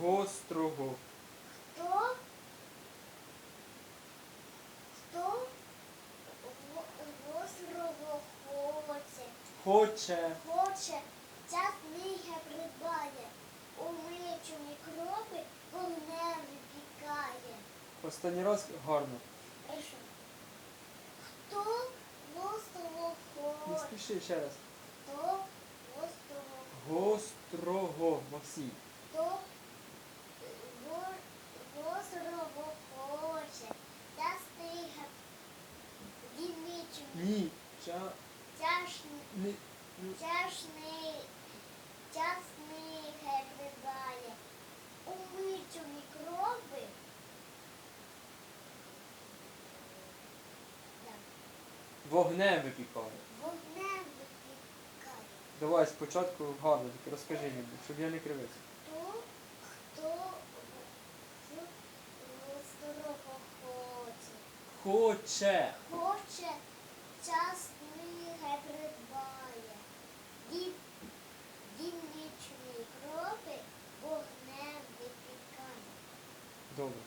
Гострого. Хто? Хто гострого хоче? Хоче. Хоче, ця книга придбає. Умичу мікроби вогнем випікає. Останній раз гарно. Хорошо. Хто гострого Не хоче? спіши ще раз. Хто гострого Гострого. Максим. Хто го- гострого хоче? Та стига дівничу Ні. Ча. тяжний, Ні. Тяжний, тяжний хай придбає. Умичу мікроби. Так, Вогнем випікає. Вогнем випікає. Давай спочатку гарно, тільки розкажи мені, щоб я не кривився. Хто, хто гострого хоче? Хоче. Хоче, час книги придбає. Дід, дівничні кропи вогнем випікає. Добре.